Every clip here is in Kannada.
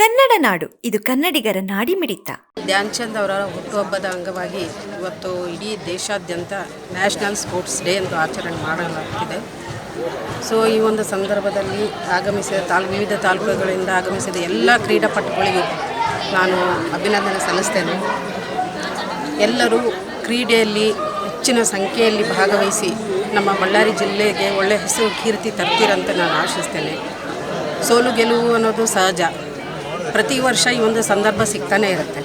ಕನ್ನಡ ನಾಡು, ಇದು ಕನ್ನಡಿಗರ ನಾಡಿಮಿಡಿತ. ಧ್ಯಾನ್ ಚಂದ್ ಅವರ ಹುಟ್ಟುಹಬ್ಬದ ಅಂಗವಾಗಿ ಇವತ್ತು ಇಡೀ ದೇಶಾದ್ಯಂತ ನ್ಯಾಷನಲ್ ಸ್ಪೋರ್ಟ್ಸ್ ಡೇ ಎಂದು ಆಚರಣೆ ಮಾಡಲಾಗುತ್ತಿದೆ ಸೊ, ಈ ಒಂದು ಸಂದರ್ಭದಲ್ಲಿ ಆಗಮಿಸಿದ ತಾಲ್, ವಿವಿಧ ತಾಲೂಕುಗಳಿಂದ ಆಗಮಿಸಿದ ಎಲ್ಲ ಕ್ರೀಡಾಪಟುಗಳಿಗೂ ನಾನು ಅಭಿನಂದನೆ ಸಲ್ಲಿಸ್ತೇನೆ. ಎಲ್ಲರೂ ಕ್ರೀಡೆಯಲ್ಲಿ ಹೆಚ್ಚಿನ ಸಂಖ್ಯೆಯಲ್ಲಿ ಭಾಗವಹಿಸಿ ನಮ್ಮ ಬಳ್ಳಾರಿ ಜಿಲ್ಲೆಗೆ ಒಳ್ಳೆಯ ಹೆಸರು ಕೀರ್ತಿ ತರ್ತೀರಂತ ನಾನು ಆಶಿಸ್ತೇನೆ. ಸೋಲು ಗೆಲುವು ಅನ್ನೋದು ಸಹಜ. ಪ್ರತಿ ವರ್ಷ ಈ ಒಂದು ಸಂದರ್ಭ ಸಿಗ್ತಾನೇ ಇರುತ್ತೆ.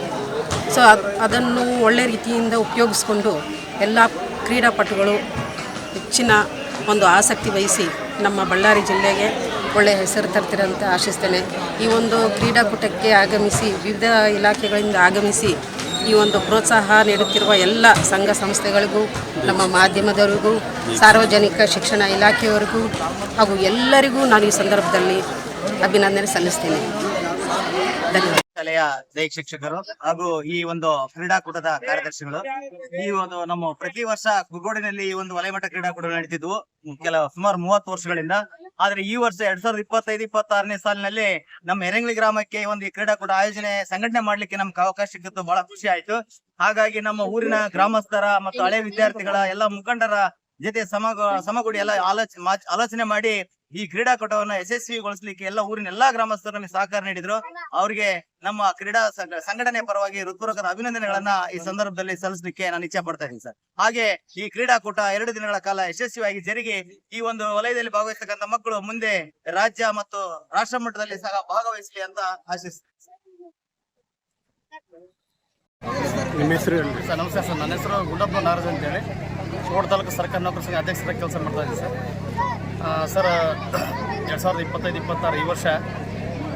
ಸೊ ಅದು, ಅದನ್ನು ಒಳ್ಳೆ ರೀತಿಯಿಂದ ಉಪಯೋಗಿಸ್ಕೊಂಡು ಎಲ್ಲ ಕ್ರೀಡಾಪಟುಗಳು ಹೆಚ್ಚಿನ ಒಂದು ಆಸಕ್ತಿ ವಹಿಸಿ ನಮ್ಮ ಬಳ್ಳಾರಿ ಜಿಲ್ಲೆಗೆ ಒಳ್ಳೆಯ ಹೆಸರು ತರ್ತಿರಂತ ಆಶಿಸ್ತೇನೆ. ಈ ಒಂದು ಕ್ರೀಡಾಕೂಟಕ್ಕೆ ಆಗಮಿಸಿ, ವಿವಿಧ ಇಲಾಖೆಗಳಿಂದ ಆಗಮಿಸಿ ಈ ಒಂದು ಪ್ರೋತ್ಸಾಹ ನೀಡುತ್ತಿರುವ ಎಲ್ಲ ಸಂಘ ಸಂಸ್ಥೆಗಳಿಗೂ, ನಮ್ಮ ಮಾಧ್ಯಮದವರಿಗೂ, ಸಾರ್ವಜನಿಕ ಶಿಕ್ಷಣ ಇಲಾಖೆಯವರಿಗೂ ಹಾಗೂ ಎಲ್ಲರಿಗೂ ನಾನು ಈ ಸಂದರ್ಭದಲ್ಲಿ ಅಭಿನಂದನೆ ಸಲ್ಲಿಸ್ತೇನೆ. ಶಾಲೆಯ ದೈಹಿಕ ಶಿಕ್ಷಕರು ಹಾಗೂ ಈ ಒಂದು ಕ್ರೀಡಾಕೂಟದ ಕಾರ್ಯದರ್ಶಿಗಳು. ಈ ಒಂದು ನಮ್ಮ ಪ್ರತಿ ವರ್ಷ ಕುಗೋಡಿನಲ್ಲಿ ಈ ಒಂದು ವಲಯಮಟ್ಟ ಕ್ರೀಡಾಕೂಟ ನಡೀತಿದ್ವು. ಕೆಲ ಸುಮಾರು ಮೂವತ್ತು ವರ್ಷಗಳಿಂದ. ಆದ್ರೆ ಈ ವರ್ಷ ಎರಡ್ ಸಾವಿರದ ಇಪ್ಪತ್ತೈದು, ಇಪ್ಪತ್ತಾರನೇ ಸಾಲಿನಲ್ಲಿ ನಮ್ಮ ಎರಂಗ್ಲಿ ಗ್ರಾಮಕ್ಕೆ ಒಂದು ಈ ಕ್ರೀಡಾಕೂಟ ಆಯೋಜನೆ ಸಂಘಟನೆ ಮಾಡ್ಲಿಕ್ಕೆ ನಮ್ಗೆ ಅವಕಾಶ ಸಿಕ್ಕಿತ್ತು ಬಹಳ ಖುಷಿ ಆಯ್ತು. ಹಾಗಾಗಿ ನಮ್ಮ ಊರಿನ ಗ್ರಾಮಸ್ಥರ ಮತ್ತು ಹಳೆ ವಿದ್ಯಾರ್ಥಿಗಳ ಎಲ್ಲ ಮುಖಂಡರ ಜೊತೆ ಸಮಗ, ಸಮಗುಡಿ ಎಲ್ಲ ಆಲೋಚನೆ ಆಲೋಚನೆ ಮಾಡಿ ಈ ಕ್ರೀಡಾಕೂಟವನ್ನ ಯಶಸ್ವಿಗೊಳಿಸಲಿಕ್ಕೆ ಎಲ್ಲ ಊರಿನ ಎಲ್ಲಾ ಗ್ರಾಮಸ್ಥರು ನಮಗೆ ಸಹಕಾರ ನೀಡಿದ್ರು. ಅವರಿಗೆ ನಮ್ಮ ಕ್ರೀಡಾ ಸಂಘ- ಸಂಘಟನೆ ಪರವಾಗಿ ಹೃತ್ಪೂರ್ವಕ ಅಭಿನಂದನೆಗಳನ್ನ ಈ ಸಂದರ್ಭದಲ್ಲಿ ಸಲ್ಲಿಸಲಿಕ್ಕೆ ನಾನು ಇಚ್ಛೆ ಪಡ್ತಾ ಇದ್ದೀನಿ ಸರ್. ಹಾಗೆ ಈ ಕ್ರೀಡಾಕೂಟ ಎರಡು ದಿನಗಳ ಕಾಲ ಯಶಸ್ವಿಯಾಗಿ ಜರುಗಿ ಈ ಒಂದು ವಲಯದಲ್ಲಿ ಭಾಗವಹಿಸತಕ್ಕಂಥ ಮಕ್ಕಳು ಮುಂದೆ ರಾಜ್ಯ ಮತ್ತು ರಾಷ್ಟ್ರ ಮಟ್ಟದಲ್ಲಿ ಸಹ ಭಾಗವಹಿಸಲಿ ಅಂತ ಆಶಿಸ್ತೀನಿ. ನಿಮ್ಮ ಹೆಸರು ಹೇಳಿ? ಸರ್ ನಮಸ್ಕಾರ ಸರ್. ನನ್ನ ಹೆಸರು ಗುಡ್ಡಪ್ಪ ನಾರಾಜ್ ಅಂತೇಳಿ. ಕೋಟ ತಾಲೂಕು ಸರ್ಕಾರಿ ನೌಕರ ಸಂಘ ಅಧ್ಯಕ್ಷರಾಗಿ ಕೆಲಸ ಮಾಡ್ತಾ ಇದ್ದೀನಿ ಸರ್. ಸರ್, ಎರಡು ಸಾವಿರದ ಇಪ್ಪತ್ತೈದು, ಇಪ್ಪತ್ತಾರು ಈ ವರ್ಷ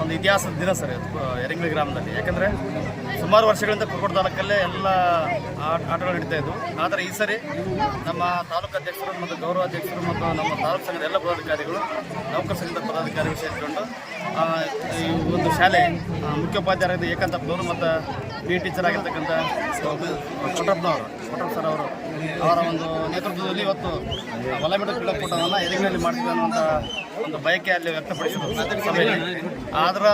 ಒಂದು ಇತಿಹಾಸದ ದಿನ ಸರ್ ಎರಿಂಗ್ಲಿ ಗ್ರಾಮದಲ್ಲಿ. ಯಾಕಂದರೆ ಸುಮಾರು ವರ್ಷಗಳಿಂದ ಕುಕ್ಕೋಟ ತಾಲೂಕಲ್ಲೇ ಎಲ್ಲ ಆಟ, ಆಟಗಳು ನಡೀತಾ ಇದ್ದವು ಆದರೆ ಈ ಸರಿ ನಮ್ಮ ತಾಲೂಕು ಅಧ್ಯಕ್ಷರು ಮತ್ತು ಗೌರವ ಅಧ್ಯಕ್ಷರು ಮತ್ತು ನಮ್ಮ ತಾಲೂಕು ಸಂಘದ ಎಲ್ಲ ಪದಾಧಿಕಾರಿಗಳು, ನೌಕರ ಸಂಘದ ಪದಾಧಿಕಾರಿಗಳು ಸೇರಿಕೊಂಡು ಈ ಒಂದು ಶಾಲೆ ಮುಖ್ಯೋಪಾಧ್ಯಾಯರಾದ ಏಕಾಂತಪ್ಪನವರು ಮತ್ತು ಪಿ ಟೀಚರ್ ಆಗಿರ್ತಕ್ಕಂಥ ಕೊಟ್ರಪ್ಪನವರು ಕೊಟ್ರಪ್ಪ ಸರ್ ಅವರು, ಅವರ ಒಂದು ನೇತೃತ್ವದಲ್ಲಿ ಇವತ್ತು ವಲಯಮಟ್ಟ ಕ್ರೀಡಾಕೂಟವನ್ನು ಎದುರಿನಲ್ಲಿ ಮಾಡ್ತೀವಿ ಅನ್ನುವಂಥ ಒಂದು ಬಯಕೆ ಅಲ್ಲಿ ವ್ಯಕ್ತಪಡಿಸಿದ್ರು ಸಭೆಯಲ್ಲಿ. ಅದರ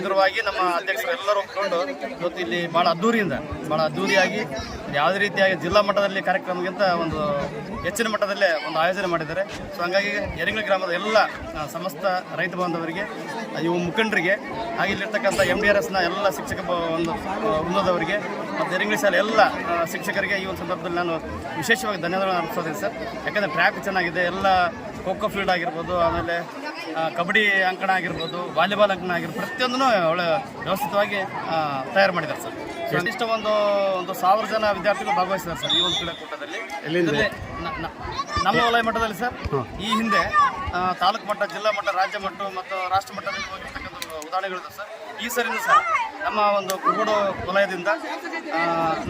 ಇದರವಾಗಿ ನಮ್ಮ ಅಧ್ಯಕ್ಷರು ಎಲ್ಲರೂ ಒಪ್ಕೊಂಡು ಇವತ್ತು ಇಲ್ಲಿ ಭಾಳ ಅದ್ದೂರಿಯಿಂದ ಭಾಳ ಅದ್ದೂರಿಯಾಗಿ ಯಾವುದೇ ರೀತಿಯಾಗಿ ಜಿಲ್ಲಾ ಮಟ್ಟದಲ್ಲಿ ಕಾರ್ಯಕ್ರಮಕ್ಕಿಂತ ಒಂದು ಹೆಚ್ಚಿನ ಮಟ್ಟದಲ್ಲೇ ಒಂದು ಆಯೋಜನೆ ಮಾಡಿದ್ದಾರೆ. ಸೊ ಹಂಗಾಗಿ ಯರಿಂಗ್ಲ ಗ್ರಾಮದ ಎಲ್ಲ ಸಮಸ್ತ ರೈತ ಬಾಂಧವರಿಗೆ ಇವು ಮುಖಂಡರಿಗೆ, ಹಾಗೆ ಇಲ್ಲಿರ್ತಕ್ಕಂಥ ಎಂ ಡಿ ಆರ್ ಎಸ್ನ ಎಲ್ಲ ಶಿಕ್ಷಕ ಒಂದು ಉನ್ನದವರಿಗೆ ಮತ್ತು ಯರಿಂಗ್ಲಿ ಶಾಲೆ ಎಲ್ಲ ಶಿಕ್ಷಕರಿಗೆ ಈ ಒಂದು ಸಂದರ್ಭದಲ್ಲಿ ನಾನು ವಿಶೇಷವಾಗಿ ಧನ್ಯವಾದಗಳನ್ನು ಅರ್ಪಿಸೋದೇನೆ ಸರ್. ಯಾಕಂದರೆ ಟ್ರ್ಯಾಕ್ ಚೆನ್ನಾಗಿದೆ ಎಲ್ಲ ಖೋಖೋ ಫೀಲ್ಡ್ ಆಗಿರ್ಬೋದು ಆಮೇಲೆ ಕಬಡ್ಡಿ ಅಂಕಣ ಆಗಿರ್ಬೋದು ವಾಲಿಬಾಲ್ ಅಂಕಣ ಆಗಿರ್ಬೋದು ಪ್ರತಿಯೊಂದನ್ನು ಒಳ್ಳೆ ವ್ಯವಸ್ಥಿತವಾಗಿ ತಯಾರು ಮಾಡಿದ್ದಾರೆ ಸರ್. ಕನಿಷ್ಠ ಒಂದು ಒಂದು ಸಾವಿರ ಜನ ವಿದ್ಯಾರ್ಥಿಗಳು ಭಾಗವಹಿಸಿದ್ದಾರೆ ಸರ್ ಈ ಒಂದು ಕ್ರೀಡಾಕೂಟದಲ್ಲಿ. ನಮ್ಮ ವಲಯ ಮಟ್ಟದಲ್ಲಿ ಸರ್. ಈ ಹಿಂದೆ ತಾಲೂಕು ಮಟ್ಟ ಜಿಲ್ಲಾ ಮಟ್ಟ ರಾಜ್ಯ ಮಟ್ಟ ಮತ್ತು ರಾಷ್ಟ್ರ ಮಟ್ಟದಲ್ಲಿ ಹೋಗಿರ್ತಕ್ಕಂಥ ಉದಾಹರಣೆಗಳಿದೆ ಸರ್. ಈ ಸರಿನೂ ಸರ್, ನಮ್ಮ ಒಂದು ಕುರುಗೋಡು ವಲಯದಿಂದ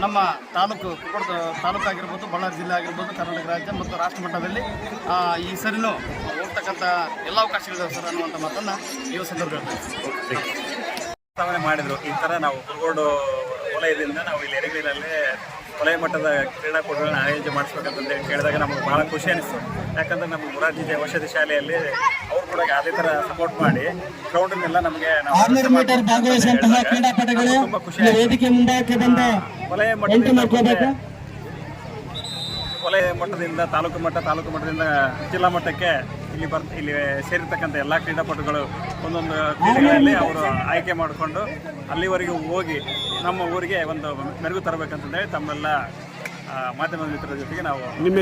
ನಮ್ಮ ತಾಲೂಕು ಕುರುಗೋಡು ತಾಲೂಕು ಆಗಿರ್ಬೋದು, ಬಳ್ಳಾರಿ ಜಿಲ್ಲೆ ಆಗಿರ್ಬೋದು, ಕರ್ನಾಟಕ ರಾಜ್ಯ ಮತ್ತು ರಾಷ್ಟ್ರ ಮಟ್ಟದಲ್ಲಿ ಈ ಸರಿನೂ ಹೋಗ್ತಕ್ಕಂಥ ಎಲ್ಲ ಅವಕಾಶಗಳಿದಾವೆ ಸರ್ ಅನ್ನುವಂಥ ಮಾತನ್ನು ಈ ಸಂದರ್ಭದಲ್ಲಿ ಪ್ರಸ್ತಾವನೆ ಮಾಡಿದ್ರು. ಈ ಥರ ನಾವು ಕುರುಗೋಡು ವಲಯದಿಂದ ನಾವು ಇಲ್ಲಿ ಎರೆಗೀರಲ್ಲಿ ವಲಯ ಮಟ್ಟದ ಕ್ರೀಡಾಕೂಟಗಳನ್ನ ಆಯೋಜನೆ ಮಾಡಿಸ್ಬೇಕಂತಂದು ಕೇಳಿದಾಗ ನಮಗೆ ಭಾಳ ಖುಷಿ ಅನಿಸ್ತು. ಯಾಕಂದ್ರೆ ನಮ್ಮ ಮುರಾರ್ಜಿ ಜೆ ವಸತಿ ಶಾಲೆಯಲ್ಲಿ ಅವ್ರು ಕೂಡ ಅದೇ ಥರ ಸಪೋರ್ಟ್ ಮಾಡಿ ಗ್ರೌಂಡನ್ನೆಲ್ಲ ನಮಗೆ ಆರ್ನೂರು ಮೀಟರ್ ಭಾಗವಹಿಸುವಂತಹ ಕ್ರೀಡಾಪಟುಗಳು ತುಂಬ ಖುಷಿ ಇಲ್ಲಿ ವೇದಿಕೆ ಬಂದ ವಲಯ ಮಾಡ್ಕೋಬೇಕು ವಲಯ ಮಟ್ಟದಿಂದ ತಾಲೂಕು ಮಟ್ಟ ತಾಲೂಕು ಮಟ್ಟದಿಂದ ಜಿಲ್ಲಾ ಮಟ್ಟಕ್ಕೆ ಇಲ್ಲಿ ಬರ್ ಇಲ್ಲಿ ಸೇರಿರ್ತಕ್ಕಂಥ ಎಲ್ಲ ಕ್ರೀಡಾಪಟುಗಳು ಒಂದೊಂದು ಕ್ರೀಡೆಗಳಲ್ಲಿ ಅವರು ಆಯ್ಕೆ ಮಾಡಿಕೊಂಡು ಅಲ್ಲಿವರೆಗೂ ಹೋಗಿ ನಮ್ಮ ಊರಿಗೆ ಒಂದು ಮೆರುಗು ತರಬೇಕಂತಂದೇಳಿ ತಮ್ಮೆಲ್ಲ ಮಾಧ್ಯಮ ಮಿತ್ರರ ಜೊತೆಗೆ ನಾವು ನಿಮ್ಮ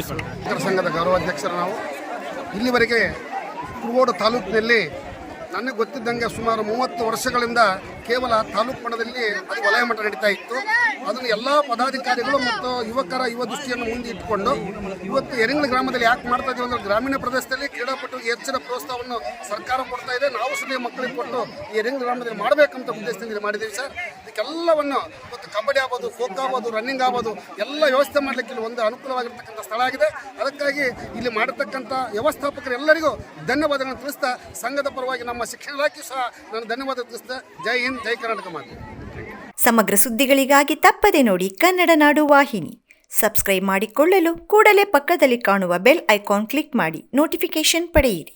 ಸಂಘದ ಗೌರವಾಧ್ಯಕ್ಷರು ನಾವು. ಇಲ್ಲಿವರೆಗೆ ಕುರುಗೋಡು ತಾಲೂಕಿನಲ್ಲಿ ನನಗೆ ಗೊತ್ತಿದ್ದಂಗೆ ಸುಮಾರು ಮೂವತ್ತು ವರ್ಷಗಳಿಂದ ಕೇವಲ ತಾಲೂಕು ಮಟ್ಟದಲ್ಲಿ ಅದು ವಲಯ ಮಟ್ಟ ನಡೀತಾ ಇತ್ತು. ಅದನ್ನು ಎಲ್ಲ ಪದಾಧಿಕಾರಿಗಳು ಮತ್ತು ಯುವಕರ ಯುವ ದೃಷ್ಟಿಯನ್ನು ಮುಂದೆ ಇಟ್ಟುಕೊಂಡು ಇವತ್ತು ಎರಿಂಗಳ ಗ್ರಾಮದಲ್ಲಿ ಯಾಕೆ ಮಾಡ್ತಾ ಇದೀವಿ ಅಂದರೆ ಗ್ರಾಮೀಣ ಪ್ರದೇಶದಲ್ಲಿ ಕ್ರೀಡಾಪಟುಗಳಿಗೆ ಹೆಚ್ಚಿನ ಪ್ರೋತ್ಸಾಹವನ್ನು ಸರ್ಕಾರ ಕೊಡ್ತಾ ಇದೆ. ನಾವು ಸಹ ಮಕ್ಕಳಿಗೆ ಕೊಟ್ಟು ಈ ಎರಿಂಗಳ ಗ್ರಾಮದಲ್ಲಿ ಮಾಡಬೇಕಂತ ಉದ್ದೇಶದಿಂದ ಮಾಡಿದ್ದೀವಿ ಸರ್. ಇದಕ್ಕೆಲ್ಲವನ್ನು ಕಬಡ್ಡಿ ಆಗ್ಬೋದು ಖೋಖೋ ಆಗ್ಬೋದು ರನ್ನಿಂಗ್ ಆಗ್ಬೋದು, ಎಲ್ಲ ವ್ಯವಸ್ಥೆ ಮಾಡಲಿಕ್ಕೆ ಇಲ್ಲಿ ಒಂದು ಅನುಕೂಲವಾಗಿರ್ತಕ್ಕಂಥ ಸ್ಥಳ ಆಗಿದೆ. ಅದಕ್ಕಾಗಿ ಇಲ್ಲಿ ಮಾಡಿರ್ತಕ್ಕಂಥ ವ್ಯವಸ್ಥಾಪಕರೆಲ್ಲರಿಗೂ ಧನ್ಯವಾದಗಳನ್ನು ತಿಳಿಸ್ತಾ, ಸಂಘದ ಪರವಾಗಿ ನಮ್ಮ ಶಿಕ್ಷಣ ಇಲಾಖೆ ಸಹ ನಾನು ಧನ್ಯವಾದ ತಿಳಿಸ್ತಾ, ಜೈ ಹಿಂದ್, ಜೈ ಕರ್ನಾಟಕ ಮಾತು. ಸಮಗ್ರ ಸುದ್ದಿಗಳಿಗಾಗಿ ತಪ್ಪದೆ ನೋಡಿ ಕನ್ನಡ ನಾಡು ವಾಹಿನಿ. ಸಬ್ಸ್ಕ್ರೈಬ್ ಮಾಡಿಕೊಳ್ಳಲು ಕೂಡಲೇ ಪಕ್ಕದಲ್ಲಿ ಕಾಣುವ ಬೆಲ್ ಐಕಾನ್ ಕ್ಲಿಕ್ ಮಾಡಿ ನೋಟಿಫಿಕೇಶನ್ ಪಡೆಯಿರಿ.